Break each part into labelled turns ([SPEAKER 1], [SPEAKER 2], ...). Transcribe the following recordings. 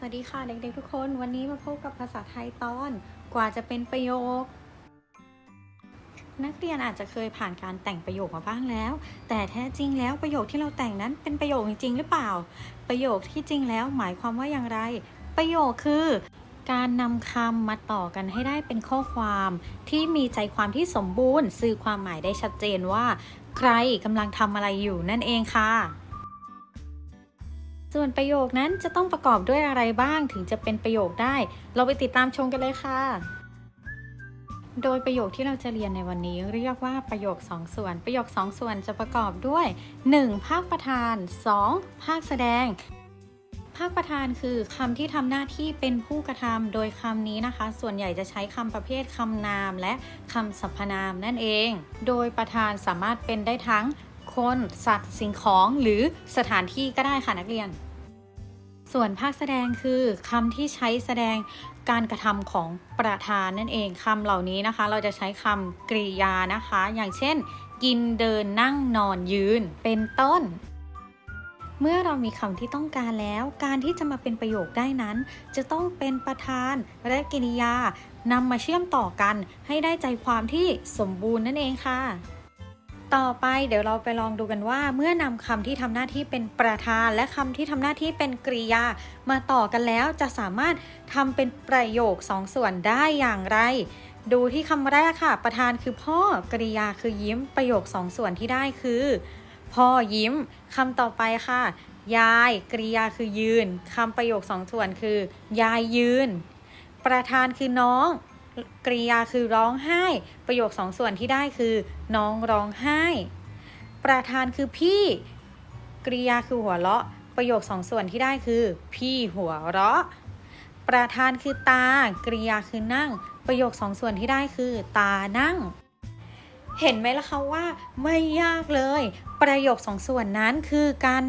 [SPEAKER 1] สวัสดีค่ะเด็กๆทุกคน วันนี้มาพบกับภาษาไทยตอนกว่าจะเป็นประโยค นักเรียนอาจจะเคยผ่านการแต่งประโยคมาบ้างแล้ว แต่แท้จริงแล้วประโยคที่เราแต่งนั้นเป็นประโยคจริงหรือเปล่า ประโยคที่จริงแล้วหมายความว่าอย่างไร ประโยคคือ การนำคำมาต่อกันให้ได้เป็นข้อความ ที่มีใจความที่สมบูรณ์ สื่อความหมายได้ชัดเจนว่า ใครกำลังทำอะไรอยู่นั่นเองค่ะ ส่วนประโยคนั้นจะต้องประกอบด้วยอะไรบ้างถึงจะเป็นประโยคได้ เราไปติดตามชมกันเลยค่ะ โดยประโยคที่เราจะเรียนในวันนี้เรียกว่าประโยค 2 ส่วน ประโยค 2 ส่วนจะประกอบด้วย 1. ภาคประธาน 2. ภาคแสดง ภาคประธานคือคำที่ทำหน้าที่เป็นผู้กระทำโดยคำนี้นะคะ ส่วนใหญ่จะใช้คำประเภทคำนาม และคำสรรพนามนั่นเอง โดยประธานสามารถเป็นได้ทั้ง คนสัตว์ สิ่งของ หรือสถานที่ก็ได้ค่ะนักเรียน ส่วนภาคแสดงคือคำที่ใช้แสดงการกระทำของประธานนั่นเองคำเหล่านี้นะคะ เราจะใช้คำกริยานะคะ อย่างเช่น กินเดินนั่งนอนยืน เป็นต้นเมื่อเรามีคำที่ต้องการแล้ว การที่จะมาเป็นประโยคได้นั้น จะต้องเป็นประธานและกริยานำมาเชื่อมต่อกัน ให้ได้ใจความที่สมบูรณ์นั่นเองค่ะ ต่อไปเดี๋ยวเราไปลองดูกันว่าเมื่อนำคำที่ทำหน้าที่เป็นประธาน และคำที่ทำหน้าที่เป็นกริยา มาต่อกันแล้วจะสามารถทำเป็นประโยคสองส่วนได้อย่างไร ดูที่คำแรกค่ะ ประธานคือพ่อกริยาคือยิ้มประโยคสองส่วนที่ได้คือ พ่อยิ้มคำต่อไปค่ะ ยายกริยาคือยืนคำประโยคสองส่วนคือ ยายยืน ประธานคือน้อง กริยาคือร้องไห้ ประโยคสองส่วนที่ได้คือ น้องร้องไห้ ประธานคือพี่ กริยาคือหัวเราะ ประโยคสองส่วนที่ได้คือ พี่หัวเราะ ประธานคือตา กริยาคือนั่ง ประโยคสองส่วนที่ได้คือ ตานั่ง เห็นไหมล่ะคะว่า ไม่ยากเลย ประโยคสองส่วนนั้นคือการ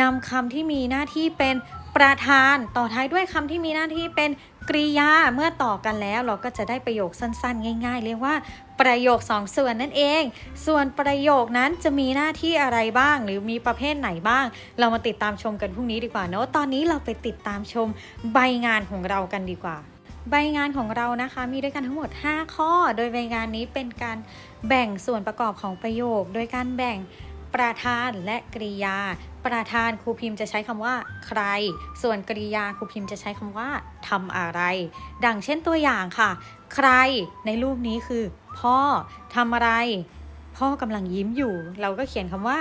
[SPEAKER 1] นำคำที่มีหน้าที่เป็น ประธานต่อท้ายด้วยคำที่มีหน้าที่เป็นกริยาเมื่อต่อกันแล้วเราก็จะได้ประโยคสั้น ๆ ง่าย ๆ เรียกว่าประโยคสองส่วนนั่นเอง ส่วนประโยคนั้นจะมีหน้าที่อะไรบ้าง หรือมีประเภทไหนบ้าง เรามาติดตามชมกันพรุ่งนี้ดีกว่าเนอะตอนนี้เราไปติดตามชมใบงานของเรากันดีกว่า ใบงานของเรานะคะมีด้วยกันทั้งหมด 5 ข้อ โดยใบงานนี้เป็นการแบ่งส่วนประกอบของประโยค โดยการแบ่ง ประธานและกริยา ประธานครูพิมพ์จะใช้คำว่า ใคร ส่วนกริยาครูพิมพ์จะใช้คำว่าทำอะไร ดังเช่นตัวอย่างค่ะ ใครในรูปนี้คือ พ่อทำอะไร พ่อกำลังยิ้มอยู่ เราก็เขียนคำว่า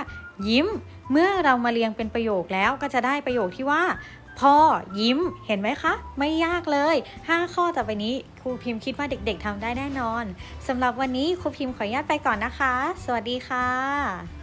[SPEAKER 1] ยิ้ม เมื่อเรามาเรียงเป็นประโยคแล้วก็จะได้ประโยคที่ว่าพ่อยิ้มเห็นไหมคะ ไม่ยากเลย 5 ข้อต่อไปนี้ครูพิมพ์คิดว่าเด็กๆทำได้แน่นอนสำหรับวันนี้ครูพิมพ์ขออนุญาตไปก่อนนะคะ สวัสดีค่ะ